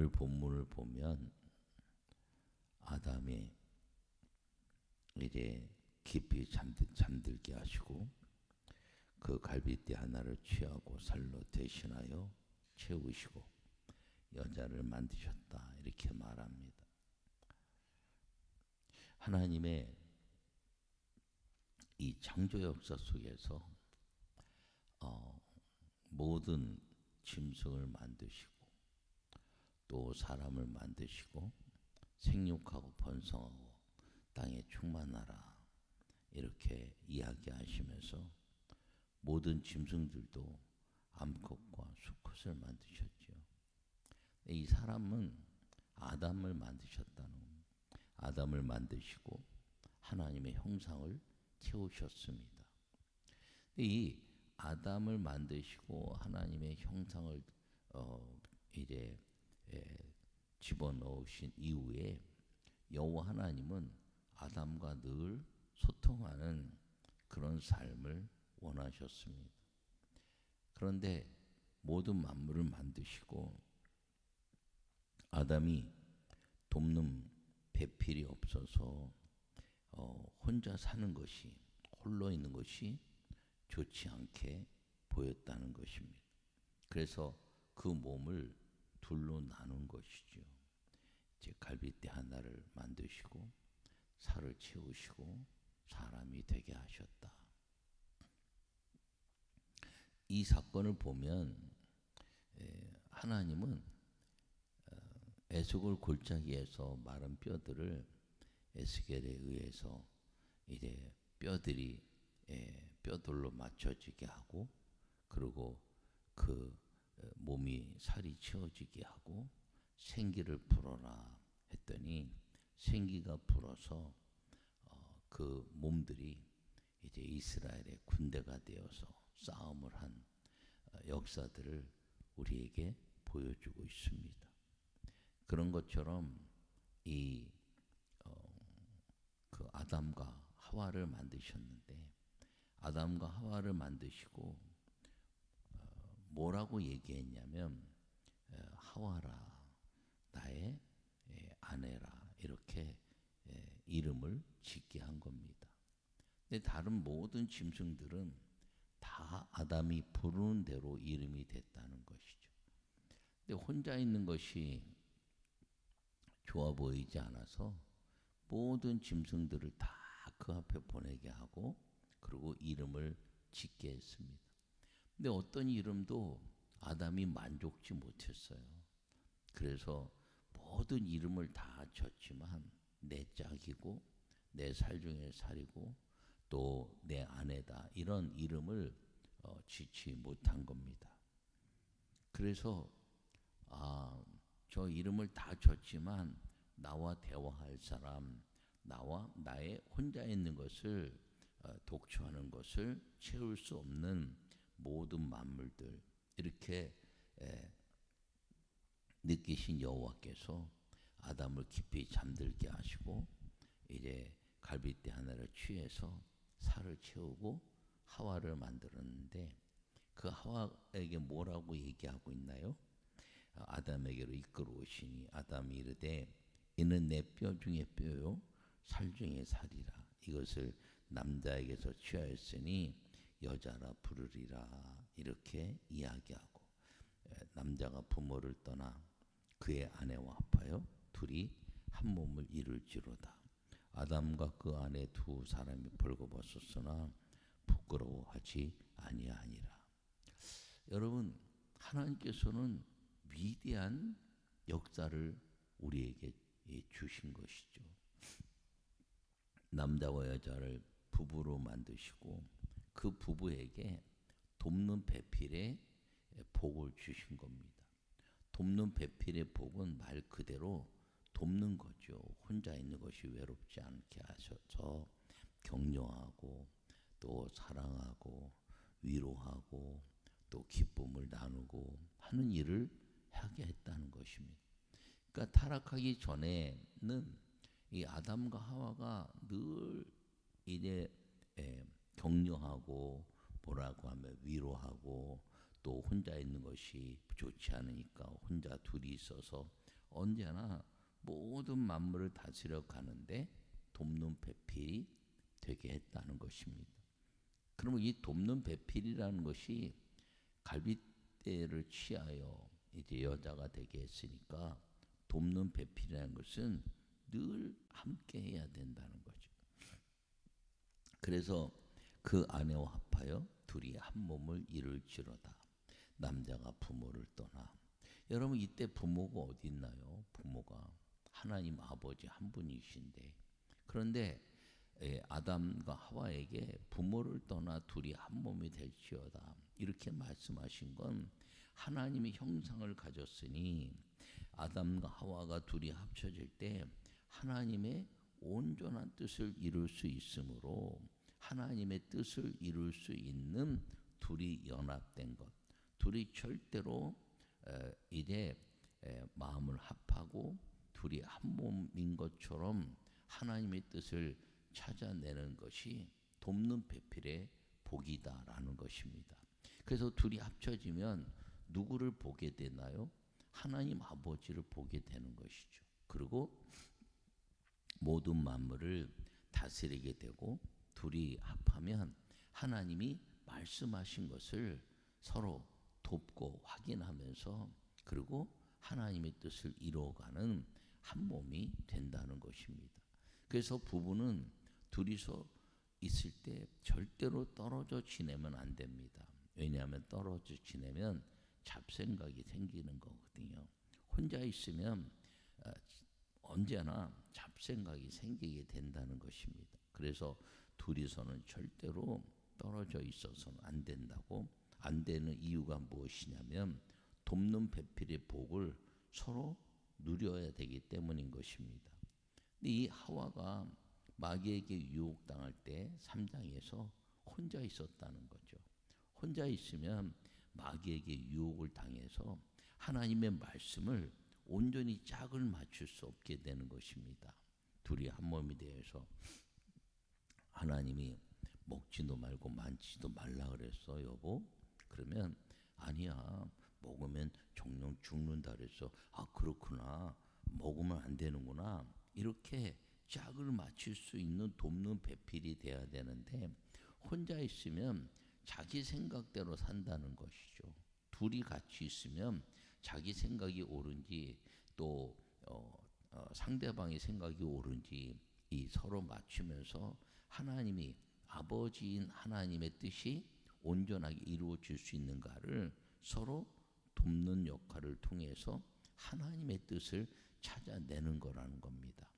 오늘 본문을 보면 아담이 이제 깊이 잠들, 잠들게 하시고 그 갈비뼈 하나를 취하고 살로 대신하여 채우시고 여자를 만드셨다 이렇게 말합니다. 하나님의 이 창조 역사 속에서 어, 모든 짐승을 만드시고 또 사람을 만드시고 생육하고 번성하고 땅에 충만하라 이렇게 이야기하시면서 모든 짐승들도 암컷과 수컷을 만드셨죠. 이 사람은 아담을 만드셨다는 아담을 만드시고 하나님의 형상을 채우셨습니다. 이 아담을 만드시고 하나님의 형상을 어 이제 에, 집어넣으신 이후에 여호와 하나님은 아담과 늘 소통하는 그런 삶을 원하셨습니다. 그런데 모든 만물을 만드시고 아담이 돕는 배필이 없어서 어, 혼자 사는 것이 홀로 있는 것이 좋지 않게 보였다는 것입니다. 그래서 그 몸을 둘로 나눈 것이죠. 제 갈비뼈 하나를 만드시고 살을 채우시고 사람이 되게 하셨다. 이 사건을 보면 하나님은 어, 에스골 골짜기에서 마른 뼈들을 에스겔에 의해서 이제 뼈들이 뼈들로 맞춰지게 하고 그리고 그 어, 몸이 살이 채워지게 하고 생기를 불어라 했더니 생기가 불어서 어, 그 몸들이 이제 이스라엘의 군대가 되어서 싸움을 한 어, 역사들을 우리에게 보여주고 있습니다. 그런 것처럼 이 어, 그 아담과 하와를 만드셨는데 아담과 하와를 만드시고 어, 뭐라고 얘기했냐면 어, 하와라 나의 예, 아내라 이렇게 예, 이름을 짓게 한 겁니다. 근데 다른 모든 짐승들은 다 아담이 부르는 대로 이름이 됐다는 것이죠. 근데 혼자 있는 것이 좋아 보이지 않아서 모든 짐승들을 다 그 앞에 보내게 하고 그리고 이름을 짓게 했습니다. 근데 어떤 이름도 아담이 만족지 못했어요. 그래서 모든 이름을 다 졌지만 내 짝이고 내 살 중에 살이고 또 내 아내다 이런 이름을 어, 짓지 못한 겁니다. 그래서 아, 저 이름을 다 졌지만 나와 대화할 사람, 나와 나의 혼자 있는 것을 어, 독초하는 것을 채울 수 없는 모든 만물들 이렇게 에, 느끼신 여호와께서 아담을 깊이 잠들게 하시고 이제 갈비뼈 하나를 취해서 살을 채우고 하와를 만들었는데 그 하와에게 뭐라고 얘기하고 있나요? 아담에게로 이끌어 오시니 아담이 이르되 이는 내 뼈 중에 뼈요 살 중에 살이라 이것을 남자에게서 취하였으니 여자라 부르리라 이렇게 이야기하고 남자가 부모를 떠나 그의 아내와 합하여 둘이 한 몸을 이룰지로다. 아담과 그 아내 두 사람이 벌거벗었으나 부끄러워하지 아니하니라. 여러분 하나님께서는 위대한 역사를 우리에게 주신 것이죠. 남자와 여자를 부부로 만드시고 그 부부에게 돕는 배필에 복을 주신 겁니다. 돕는 배필의 복은 말 그대로 돕는 거죠. 혼자 있는 것이 외롭지 않게 하셔서 격려하고 또 사랑하고 위로하고 또 기쁨을 나누고 하는 일을 하게 했다는 것입니다. 그러니까 타락하기 전에는 이 아담과 하와가 늘 이제 격려하고 뭐라고 하면 위로하고 또 혼자 있는 것이 좋지 않으니까 혼자 둘이 있어서 언제나 모든 만물을 다스려 가는데 돕는 배필이 되게 했다는 것입니다. 그러면 이 돕는 배필이라는 것이 갈빗대를 취하여 이제 여자가 되게 했으니까 돕는 배필이라는 것은 늘 함께 해야 된다는 거죠. 그래서 그 아내와 합하여 둘이 한 몸을 이룰지로다. 남자가 부모를 떠나. 여러분 이때 부모가 어디 있나요? 부모가 하나님 아버지 한 분이신데 그런데 예, 아담과 하와에게 부모를 떠나 둘이 한 몸이 될지어다. 이렇게 말씀하신 건 하나님의 형상을 가졌으니 아담과 하와가 둘이 합쳐질 때 하나님의 온전한 뜻을 이룰 수 있으므로 하나님의 뜻을 이룰 수 있는 둘이 연합된 것. 둘이 절대로 에, 이제 에, 마음을 합하고 둘이 한 몸인 것처럼 하나님의 뜻을 찾아내는 것이 돕는 배필의 복이다라는 것입니다. 그래서 둘이 합쳐지면 누구를 보게 되나요? 하나님 아버지를 보게 되는 것이죠. 그리고 모든 만물을 다스리게 되고 둘이 합하면 하나님이 말씀하신 것을 서로 돕고 확인하면서 그리고 하나님의 뜻을 이루어가는 한 몸이 된다는 것입니다. 그래서 부부는 둘이서 있을 때 절대로 떨어져 지내면 안 됩니다. 왜냐하면 떨어져 지내면 잡생각이 생기는 거거든요. 혼자 있으면 어, 언제나 잡생각이 생기게 된다는 것입니다. 그래서 둘이서는 절대로 떨어져 있어서는 안 된다고 안 되는 이유가 무엇이냐면 돕는 배필의 복을 서로 누려야 되기 때문인 것입니다. 근데 이 하와가 마귀에게 유혹당할 때 3장에서 혼자 있었다는 거죠. 혼자 있으면 마귀에게 유혹을 당해서 하나님의 말씀을 온전히 짝을 맞출 수 없게 되는 것입니다. 둘이 한 몸이 되어서 하나님이 먹지도 말고 만지도 말라 그랬어 여보. 그러면 아니야 먹으면 종종 죽는다 그랬어. 아 그렇구나 먹으면 안 되는구나. 이렇게 짝을 맞출 수 있는 돕는 배필이 돼야 되는데 혼자 있으면 자기 생각대로 산다는 것이죠. 둘이 같이 있으면 자기 생각이 옳은지 또 어, 어, 상대방의 생각이 옳은지 이 서로 맞추면서 하나님이 아버지인 하나님의 뜻이 온전하게 이루어질 수 있는가를 서로 돕는 역할을 통해서 하나님의 뜻을 찾아내는 거라는 겁니다.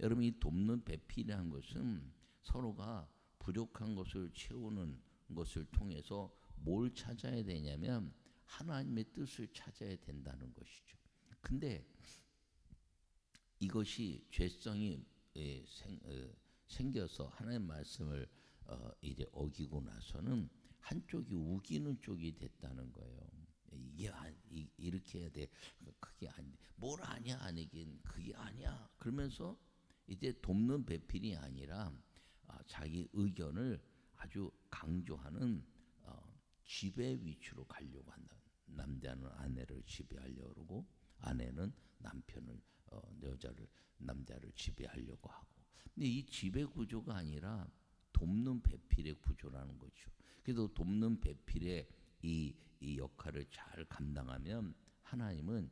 여러분 이 돕는 배필이라는 것은 서로가 부족한 것을 채우는 것을 통해서 뭘 찾아야 되냐면 하나님의 뜻을 찾아야 된다는 것이죠. 근데 이것이 죄성이 예, 생, 어, 생겨서 하나님 말씀을 어, 이제 어기고 나서는 한쪽이 우기는 쪽이 됐다는 거예요. 이게 아, 이, 이렇게 해야 돼. 그게 아니. 뭘 아냐 아니긴 그게 아니야. 그러면서 이제 돕는 배필이 아니라 아, 자기 의견을 아주 강조하는 어, 지배 위치로 가려고 한다. 남자는 아내를 지배하려고 그러고 아내는 남편을 어, 여자를 남자를 지배하려고 하고. 근데 이 지배 구조가 아니라 돕는 배필의 구조라는 거죠. 그래서 돕는 배필의 이, 이 역할을 잘 감당하면 하나님은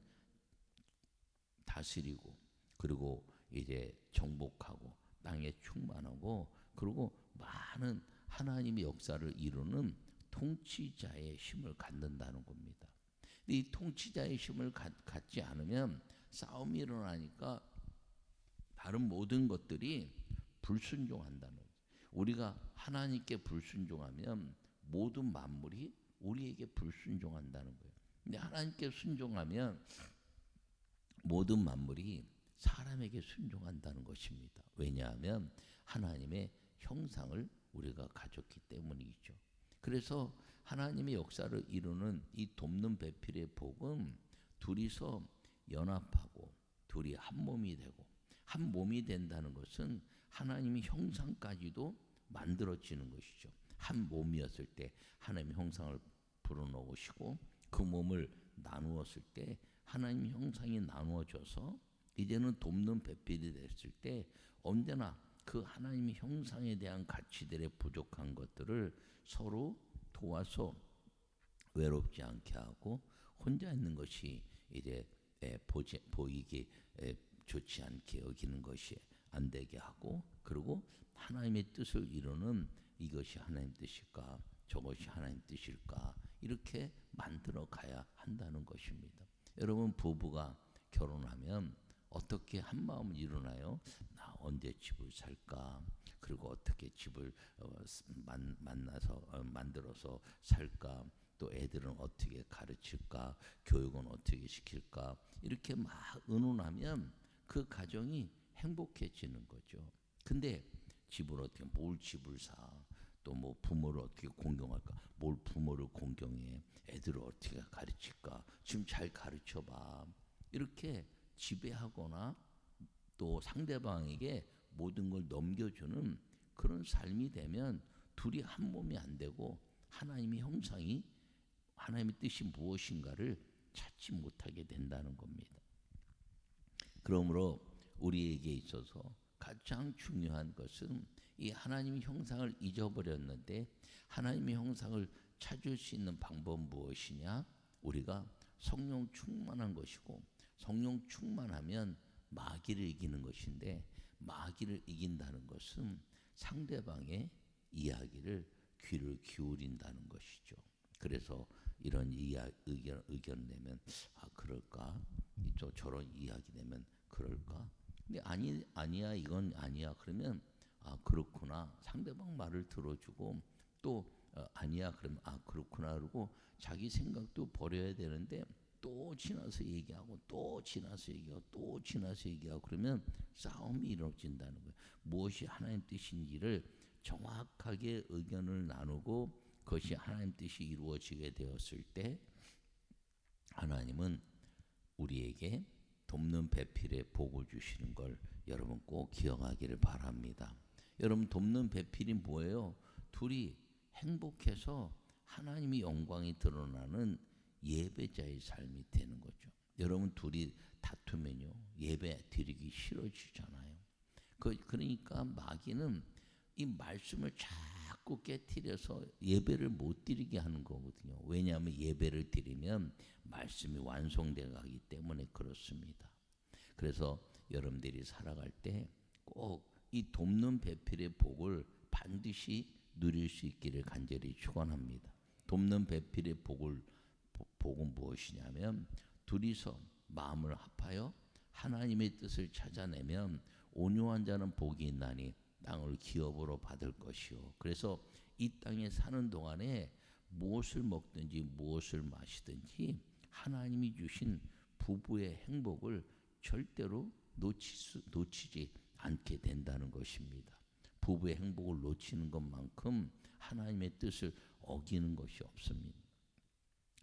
다스리고 그리고 이제 정복하고 땅에 충만하고 그리고 많은 하나님의 역사를 이루는 통치자의 힘을 갖는다는 겁니다. 이 통치자의 힘을 갖, 지 않으면 싸움이 일어나니까 다른 모든 것들이 불순종한다는 거죠. 우리가 하나님께 불순종하면 모든 만물이 우리에게 불순종한다는 거예요. 근데 하나님께 순종하면 모든 만물이 사람에게 순종한다는 것입니다. 왜냐하면 하나님의 형상을 우리가 가졌기 때문이죠. 그래서 하나님의 역사를 이루는 이 돕는 배필의 복은 둘이서 연합하고 둘이 한 몸이 되고 한 몸이 된다는 것은 하나님의 형상까지도 만들어지는 것이죠. 한 몸이었을 때 하나님의 형상을 불어넣으시고 그 몸을 나누었을 때 하나님 형상이 나누어져서 이제는 돕는 배필이 됐을 때 언제나 그 하나님의 형상에 대한 가치들의 부족한 것들을 서로 도와서 외롭지 않게 하고 혼자 있는 것이 이제 에, 보지, 보이기 에, 좋지 않게 여기는 것이 안 되게 하고 그리고 하나님의 뜻을 이루는 이것이 하나님 뜻일까 저것이 하나님 뜻일까 이렇게 만들어 가야 한다는 것입니다. 여러분 부부가 결혼하면 어떻게 한 마음을 이루나요? 나 언제 집을 살까? 그리고 어떻게 집을 어, 만, 만나서 어, 만들어서 살까? 또 애들은 어떻게 가르칠까? 교육은 어떻게 시킬까? 이렇게 막 의논하면 그 가정이 행복해지는 거죠. 근데 집을 어떻게 뭘 집을 사? 또 뭐 부모를 어떻게 공경할까? 뭘 부모를 공경해? 애들을 어떻게 가르칠까? 지금 잘 가르쳐 봐. 이렇게 지배하거나 또 상대방에게 모든 걸 넘겨주는 그런 삶이 되면 둘이 한 몸이 안 되고 하나님의 형상이 하나님의 뜻이 무엇인가를 찾지 못하게 된다는 겁니다. 그러므로 우리에게 있어서 가장 중요한 것은 이 하나님의 형상을 잊어버렸는데 하나님의 형상을 찾을 수 있는 방법 무엇이냐? 우리가 성령 충만한 것이고 성령 충만하면 마귀를 이기는 것인데 마귀를 이긴다는 것은 상대방의 이야기를 귀를 기울인다는 것이죠. 그래서 이런 이야, 의견 의견 내면 아 그럴까? 또 저런 이야기 내면 그럴까? 근데 아니 아니야 이건 아니야 그러면 아 그렇구나 상대방 말을 들어주고 또 어, 아니야 그러면 아 그렇구나 그러고 자기 생각도 버려야 되는데 또 지나서 얘기하고 또 지나서 얘기하고 또 지나서 얘기하고 그러면 싸움이 이루어진다는 거예요. 무엇이 하나님 뜻인지를 정확하게 의견을 나누고 그것이 하나님 뜻이 이루어지게 되었을 때 하나님은 우리에게 돕는 배필에 복을 주시는 걸 여러분 꼭 기억하기를 바랍니다. 여러분 돕는 배필이 뭐예요? 둘이 행복해서 하나님의 영광이 드러나는 예배자의 삶이 되는 거죠. 여러분 둘이 다투면요 예배 드리기 싫어지잖아요. 그 그러니까 마귀는 이 말씀을 자꾸 깨뜨려서 예배를 못 드리게 하는 거거든요. 왜냐하면 예배를 드리면 말씀이 완성돼 가기 때문에 그렇습니다. 그래서 여러분들이 살아갈 때 꼭 이 돕는 배필의 복을 반드시 누릴 수 있기를 간절히 축원합니다. 돕는 배필의 복을 복은 무엇이냐면 둘이서 마음을 합하여 하나님의 뜻을 찾아내면 온유한 자는 복이 있나니 땅을 기업으로 받을 것이요. 그래서 이 땅에 사는 동안에 무엇을 먹든지 무엇을 마시든지 하나님이 주신 부부의 행복을 절대로 놓치 수, 놓치지 않게 된다는 것입니다. 부부의 행복을 놓치는 것만큼 하나님의 뜻을 어기는 것이 없습니다.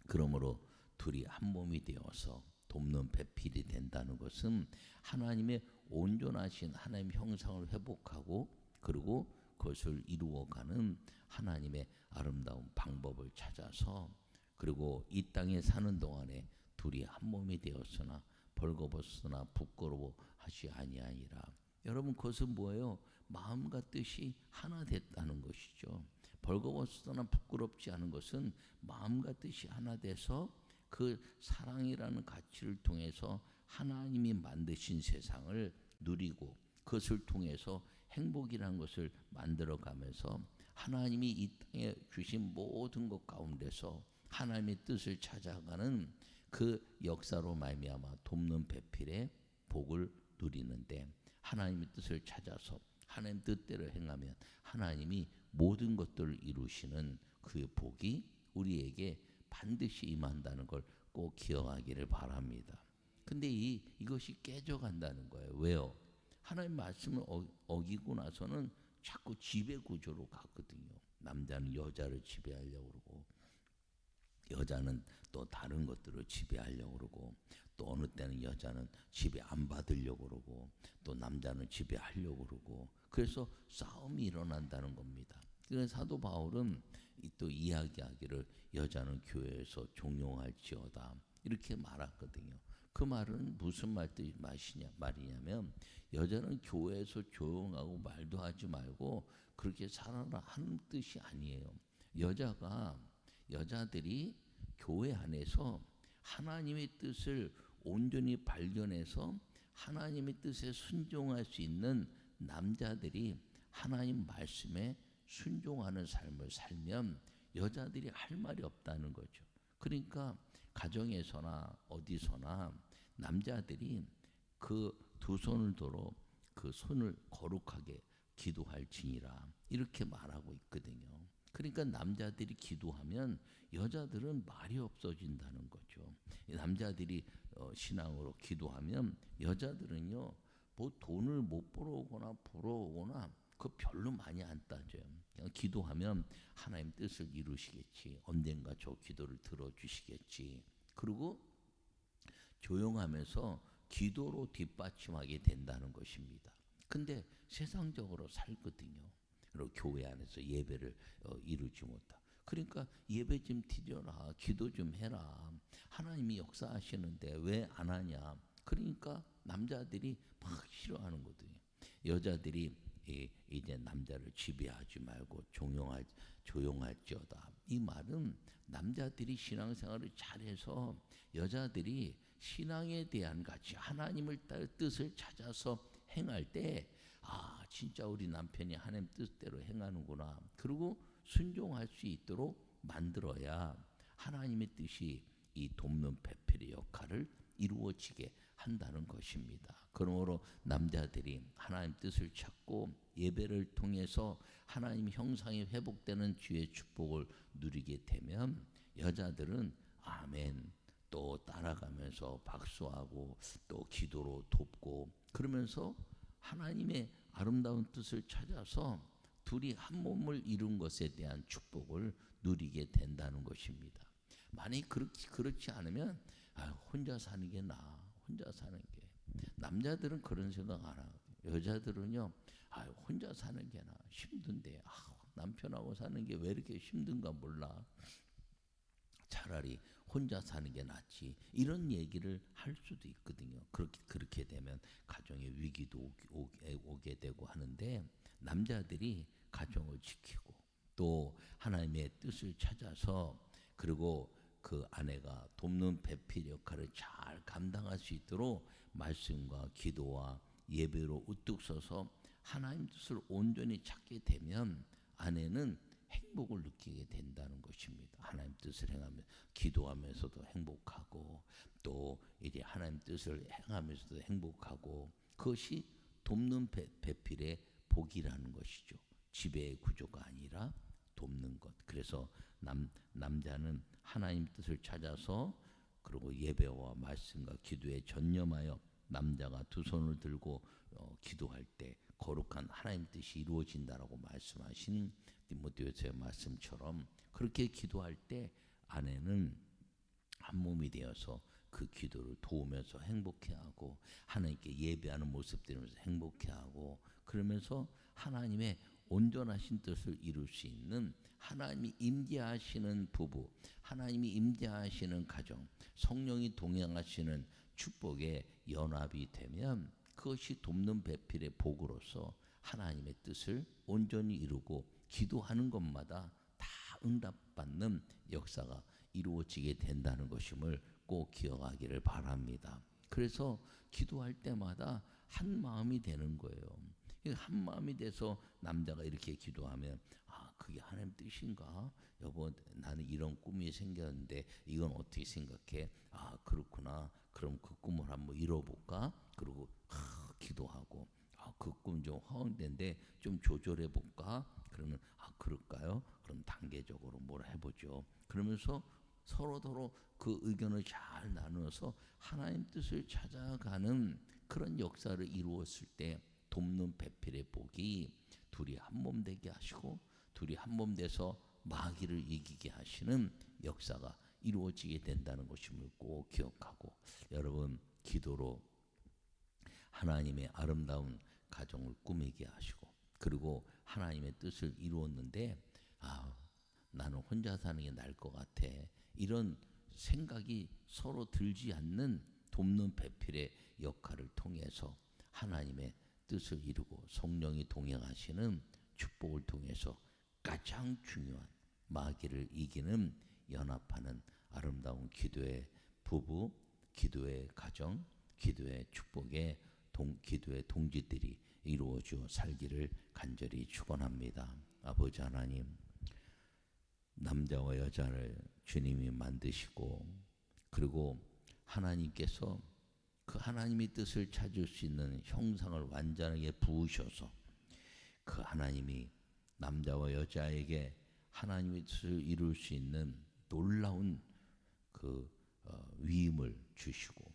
그러므로 둘이 한 몸이 되어서 돕는 배필이 된다는 것은 하나님의 온전하신 하나님 형상을 회복하고 그리고 그것을 이루어가는 하나님의 아름다운 방법을 찾아서 그리고 이 땅에 사는 동안에 둘이 한 몸이 되었으나 벌거벗으나 부끄러워하지 아니하니라. 여러분 그것은 뭐예요? 마음과 뜻이 하나 됐다는 것이죠. 벌거벗으나 부끄럽지 않은 것은 마음과 뜻이 하나 돼서 그 사랑이라는 가치를 통해서 하나님이 만드신 세상을 누리고 그것을 통해서 행복이라는 것을 만들어 가면서 하나님이 이 땅에 주신 모든 것 가운데서 하나님의 뜻을 찾아가는 그 역사로 말미암아 돕는 배필의 복을 누리는데 하나님의 뜻을 찾아서 하나님 뜻대로 행하면 하나님이 모든 것들을 이루시는 그 복이 우리에게 반드시 임한다는 걸 꼭 기억하기를 바랍니다. 근데 이 이것이 깨져간다는 거예요. 왜요? 하나님 말씀을 어, 기고 나서는 자꾸 지배 구조로 갔거든요. 남자는 여자를 지배하려고 그러고 여자는 또 다른 것들을 지배하려고 그러고 또 어느 때는 여자는 지배 안 받으려고 그러고 또 남자는 지배하려고 그러고 그래서 싸움이 일어난다는 겁니다. 그래서 사도 바울은 또 이야기하기를 여자는 교회에서 종용할지어다 이렇게 말했거든요. 그 말은 무슨 말뜻 맛이냐 말이냐면 여자는 교회에서 조용하고 말도 하지 말고 그렇게 살아라 하는 뜻이 아니에요. 여자가 여자들이 교회 안에서 하나님의 뜻을 온전히 발견해서 하나님의 뜻에 순종할 수 있는 남자들이 하나님 말씀에 순종하는 삶을 살면 여자들이 할 말이 없다는 거죠. 그러니까 가정에서나 어디서나 남자들이 그 두 손을 들어 그 손을 거룩하게 기도할지니라 이렇게 말하고 있거든요. 그러니까 남자들이 기도하면 여자들은 말이 없어진다는 거죠. 남자들이 어, 신앙으로 기도하면 여자들은요 뭐 돈을 못 벌어오거나 벌어오거나 그 별로 많이 안 따져요. 그냥 기도하면 하나님 뜻을 이루시겠지. 언젠가 저 기도를 들어주시겠지. 그리고 조용하면서 기도로 뒷받침하게 된다는 것입니다. 근데 세상적으로 살거든요. 그리고 교회 안에서 예배를 어, 이루지 못하. 그러니까 예배 좀 드려라, 기도 좀 해라. 하나님이 역사하시는데 왜 안 하냐? 그러니까 남자들이 막 싫어하는 거거든요. 여자들이 이, 이제 남자를 지배하지 말고 종용할 조용할지어다. 이 말은 남자들이 신앙생활을 잘해서 여자들이 신앙에 대한 가치, 하나님을 따 뜻을 찾아서 행할 때, 아, 진짜 우리 남편이 하나님 뜻대로 행하는구나. 그리고 순종할 수 있도록 만들어야 하나님의 뜻이 이 돕는 배필의 역할을 이루어지게 한다는 것입니다. 그러므로 남자들이 하나님 뜻을 찾고 예배를 통해서 하나님 형상이 회복되는 주의 축복을 누리게 되면 여자들은 아멘 또 따라가면서 박수하고 또 기도로 돕고 그러면서 하나님의 아름다운 뜻을 찾아서 둘이 한 몸을 이룬 것에 대한 축복을 누리게 된다는 것입니다. 만약 그렇지, 그렇지 않으면 아, 혼자 사는 게 나아. 혼자 사는 게. 남자들은 그런 생각 안 하고 여자들은요. 아, 혼자 사는 게 나. 힘든데. 아, 남편하고 사는 게 왜 이렇게 힘든가 몰라. 차라리 혼자 사는 게 낫지. 이런 얘기를 할 수도 있거든요. 그렇게 그렇게 되면 가정의 위기도 오게, 오게 되고 하는데 남자들이 가정을 지키고 또 하나님의 뜻을 찾아서 그리고 그 아내가 돕는 배필 역할을 잘 감당할 수 있도록 말씀과 기도와 예배로 우뚝 서서 하나님 뜻을 온전히 찾게 되면 아내는 행복을 느끼게 된다는 것입니다. 하나님 뜻을 행하며 기도하면서도 행복하고 또 이제 하나님 뜻을 행하면서도 행복하고 그것이 돕는 배, 배필의 복이라는 것이죠. 지배의 구조가 아니라 돕는 것. 그래서 남 남자는 하나님 뜻을 찾아서 그리고 예배와 말씀과 기도에 전념하여 남자가 두 손을 들고 어, 기도할 때 거룩한 하나님 뜻이 이루어진다라고 말씀하신 디모데후서의 말씀처럼 그렇게 기도할 때 아내는 한 몸이 되어서 그 기도를 도우면서 행복해하고 하나님께 예배하는 모습 들으면서 행복해하고 그러면서 하나님의 온전하신 뜻을 이룰 수 있는 하나님이 임재하시는 부부, 하나님이 임재하시는 가정, 성령이 동행하시는 축복의 연합이 되면 그것이 돕는 배필의 복으로서 하나님의 뜻을 온전히 이루고 기도하는 것마다 다 응답받는 역사가 이루어지게 된다는 것임을 꼭 기억하기를 바랍니다. 그래서 기도할 때마다 한 마음이 되는 거예요. 한 마음이 돼서 남자가 이렇게 기도하면 아 그게 하나님 뜻인가? 여보 나는 이런 꿈이 생겼는데 이건 어떻게 생각해? 아 그렇구나. 그럼 그 꿈을 한번 이뤄볼까? 그리고 아, 기도하고 아, 그 꿈 좀 허황된데 좀 조절해 볼까? 그러면 아 그럴까요? 그럼 단계적으로 뭘 해보죠. 그러면서 서로 서로 그 의견을 잘 나누어서 하나님 뜻을 찾아가는 그런 역사를 이루었을 때 돕는 배필의 복이 둘이 한 몸 되게 하시고 둘이 한 몸 돼서 마귀를 이기게 하시는 역사가 이루어지게 된다는 것임을 꼭 기억하고 여러분 기도로 하나님의 아름다운 가정을 꾸미게 하시고 그리고 하나님의 뜻을 이루었는데 아 나는 혼자 사는 게 나을 것 같아. 이런 생각이 서로 들지 않는 돕는 배필의 역할을 통해서 하나님의 뜻을 이루고 성령이 동행하시는 축복을 통해서 가장 중요한 마귀를 이기는 연합하는 아름다운 기도의 부부, 기도의 가정, 기도의 축복의 동, 기도의 동지들이 이루어져 살기를 간절히 축원합니다. 아버지 하나님, 남자와 여자를 주님이 만드시고 그리고 하나님께서 그 하나님의 뜻을 찾을 수 있는 형상을 완전하게 부으셔서 그 하나님이 남자와 여자에게 하나님의 뜻을 이룰 수 있는 놀라운 그 어, 위임을 주시고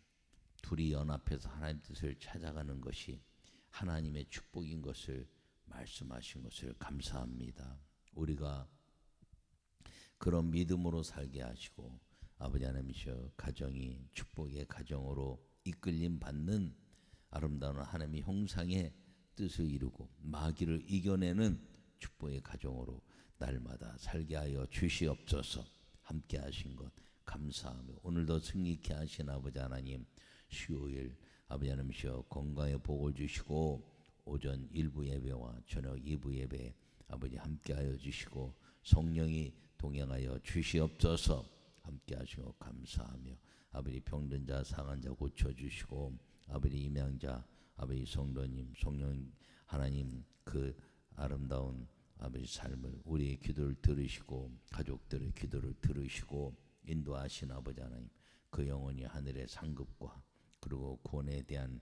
둘이 연합해서 하나님 뜻을 찾아가는 것이 하나님의 축복인 것을 말씀하신 것을 감사합니다. 우리가 그런 믿음으로 살게 하시고 아버지 하나님이셔 가정이 축복의 가정으로 이끌림 받는 아름다운 하나님의 형상의 뜻을 이루고 마귀를 이겨내는 축복의 가정으로 날마다 살게 하여 주시옵소서. 함께 하신 것 감사하며 오늘도 승리케 하신 아버지 하나님 수요일 아버지 하나님이시여 건강의 복을 주시고 오전 일부 예배와 저녁 2부 예배 아버지 함께하여 주시고 성령이 동행하여 주시옵소서. 함께 하시고 감사하며 아버지 병든 자 상한 자 고쳐 주시고 아버지 임양자 아버지 성도님 성령 하나님 그 아름다운 아버지 삶을 우리의 기도를 들으시고 가족들의 기도를 들으시고 인도하신 아버지 하나님 그 영혼이 하늘의 상급과 그리고 구원에 대한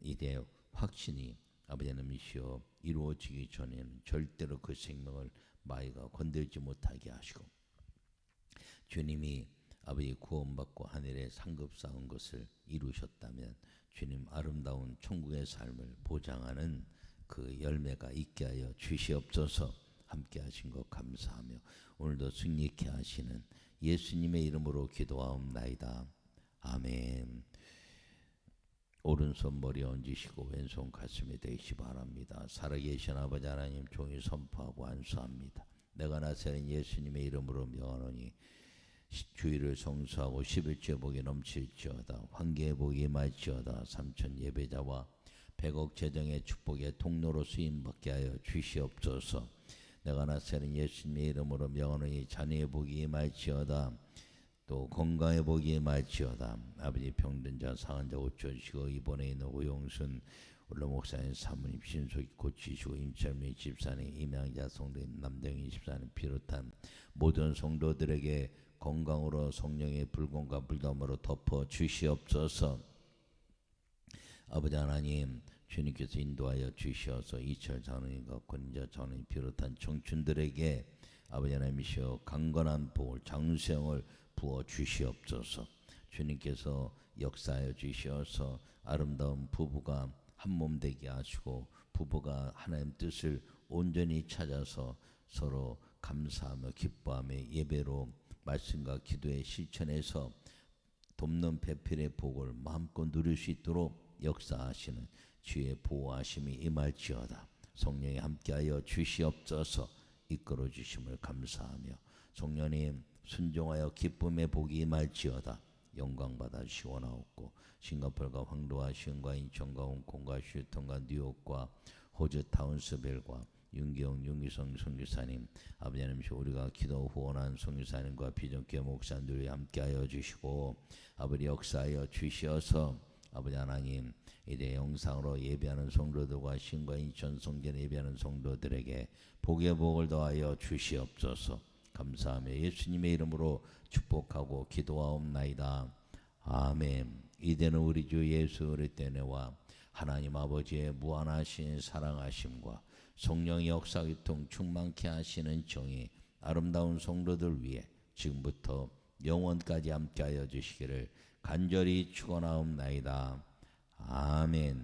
이대 확신이 아버지 하나님이시여 이루어지기 전에는 절대로 그 생명을 마이가 건들지 못하게 하시고 주님이 아버지 구원받고 하늘에 상급 쌓은 것을 이루셨다면 주님 아름다운 천국의 삶을 보장하는 그 열매가 있게 하여 주시옵소서 함께 하신 것 감사하며 오늘도 승리케 하시는 예수님의 이름으로 기도하옵나이다. 아멘. 오른손 머리 얹으시고 왼손 가슴에 대시 바랍니다. 살아계신 아버지 하나님 종이 선포하고 안수합니다. 내가 나서는 예수님의 이름으로 명하노니 주의를 성수하고 십일째 복이 넘칠지어다 황계의 복이 말지어다 삼천 예배자와 백억 재정의 축복의 통로로 쓰임받게 하여 주시옵소서. 내가 나서는 예수님의 이름으로 명하노니 자녀의 복이 말지어다. 또 건강의 복이 말지어다. 아버지 병든 자 상한 자 고쳐주시고 이번에 있는 오용순 올라 목사님 사모님 신속히 고치시고 임철민 집사님 임양자 성도님 남정희 집사님 비롯한 모든 성도들에게 건강으로 성령의 불공과 불덤으로 덮어 주시옵소서 아버지 하나님 주님께서 인도하여 주시어서 이철 장로님과 권자 장로님 비롯한 청춘들에게 아버지 하나님이시여 강건한 복을 장수형을 부어 주시옵소서. 주님께서 역사하여 주시어서 아름다운 부부가 한 몸 되게 하시고 부부가 하나님 뜻을 온전히 찾아서 서로 감사하며 기뻐하며 예배로 말씀과 기도의 실천에서 돕는 배필의 복을 마음껏 누릴 수 있도록 역사하시는 주의 보호하심이 임할지어다. 성령이 함께하여 주시옵소서 이끌어 주심을 감사하며 성령님 순종하여 기쁨의 복이 임할지어다. 영광 받아 시원하옵고 싱가폴과 황도와 시흥과 인천과 홍콩과 슈턴과 뉴욕과 호주 타운스벨과 윤기영 윤기성 성교사님 아버지 하나님 우리가 기도 후원한 성교사님과 비전교 목사님들이 함께하여 주시고 아버지 역사하여 주시어서 아버지 하나님 이대 영상으로 예배하는 성도들과 신과 인천 성전 예배하는 성도들에게 복의 복을 더하여 주시옵소서. 감사하며 예수님의 이름으로 축복하고 기도하옵나이다. 아멘. 이제는 우리 주 예수 그리스도와 하나님 아버지의 무한하신 사랑하심과 성령의 역사기통 충만케 하시는 정이 아름다운 성도들 위해 지금부터 영원까지 함께하여 주시기를 간절히 축원하옵나이다. 아멘.